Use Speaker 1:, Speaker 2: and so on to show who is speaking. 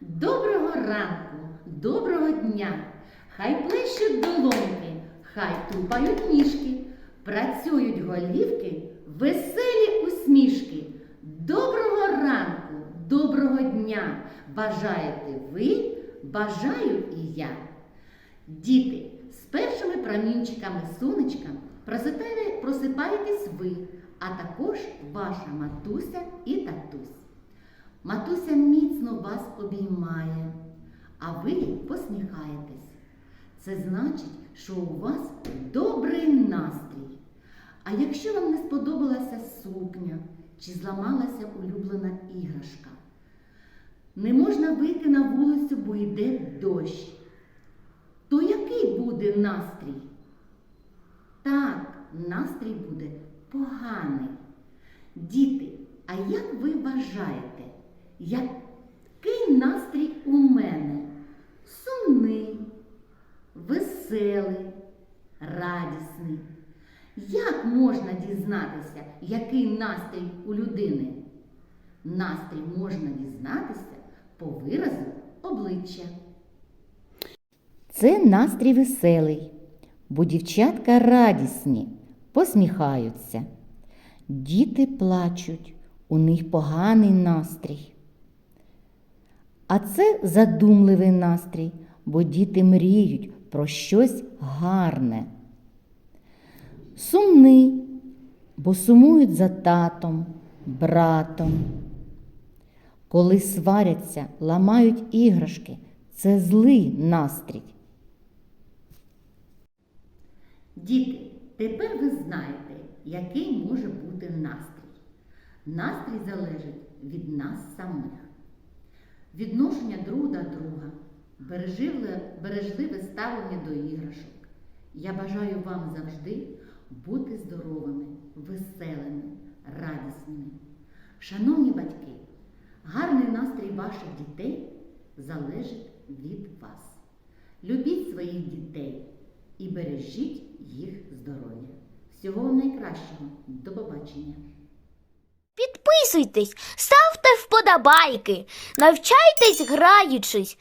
Speaker 1: доброго ранку, доброго дня! Хай плещуть долоньки, хай тупають ніжки, працюють голівки, веселі усмішки. Доброго ранку, доброго дня! Бажаєте ви, бажаю і я. Діти, з першими промінчиками сонечка просипає- просипаєтесь ви, а також ваша матуся і татусь. Матуся міцно вас обіймає, а ви посміхаєтесь. Це значить, що у вас добрий настрій. А якщо вам не сподобалася сукня чи зламалася улюблена іграшка, не можна вийти на вулицю, бо йде дощ, то який буде настрій? Так, настрій буде поганий. Діти, а як ви вважаєте, який настрій у мене? Сумний, веселий, радісний. Як можна дізнатися, який настрій у людини? Настрій можна дізнатися по виразу обличчя.
Speaker 2: Це настрій веселий, бо дівчатка радісні, посміхаються. Діти плачуть, у них поганий настрій. А це задумливий настрій, бо діти мріють про щось гарне. Сумний, бо сумують за татом, братом. Коли сваряться, ламають іграшки, це злий настрій.
Speaker 1: Діти, тепер ви знаєте, який може бути настрій. Настрій залежить від нас самих. Відношення друг до друга, бережливе, бережливе ставлення до іграшок. Я бажаю вам завжди бути здоровими, веселими, радісними. Шановні батьки, гарний настрій ваших дітей залежить від вас. Любіть своїх дітей і бережіть їх здоров'я. Всього вам найкращого. До побачення!
Speaker 3: Підписуйтесь, ставте вподобайки, навчайтесь граючись